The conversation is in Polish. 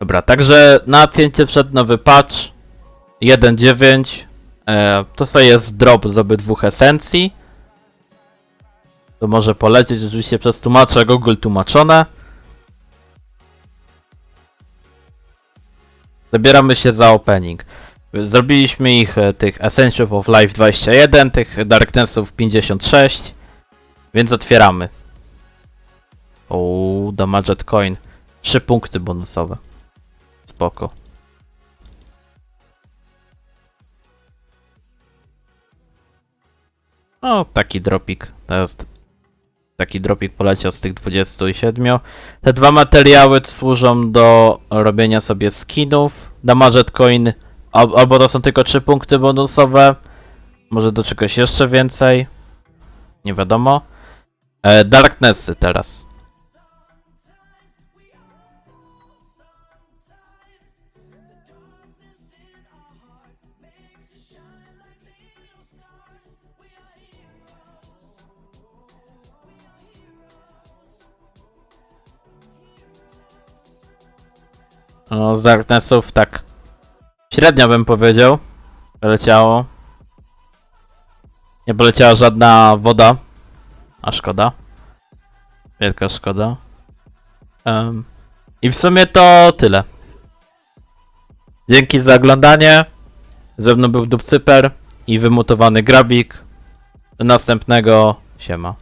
Dobra, także na cięcie wszedł nowy patch 1.9. E, to sobie jest drop z obydwu esencji. To może polecieć oczywiście przez tłumacza Google tłumaczone. Zabieramy się za opening. Zrobiliśmy ich, e, tych Essentials of Life 21, tych Darknessów 56, więc otwieramy. O, Damaged Coin. 3 punkty bonusowe. Spoko. O, taki dropik. Jest taki dropik poleciał z tych 27. Te dwa materiały służą do robienia sobie skinów. Damaged Coin al- albo to są tylko 3 punkty bonusowe. Może do czegoś jeszcze więcej. Nie wiadomo. E, Darknessy teraz. No, z Darknessów tak średnio bym powiedział. Leciało. Nie poleciała żadna woda. A szkoda. Wielka szkoda. Em, I w sumie to tyle. Dzięki za oglądanie. Ze mną był Dubcyper i wymutowany Grabik. Do następnego. Siema.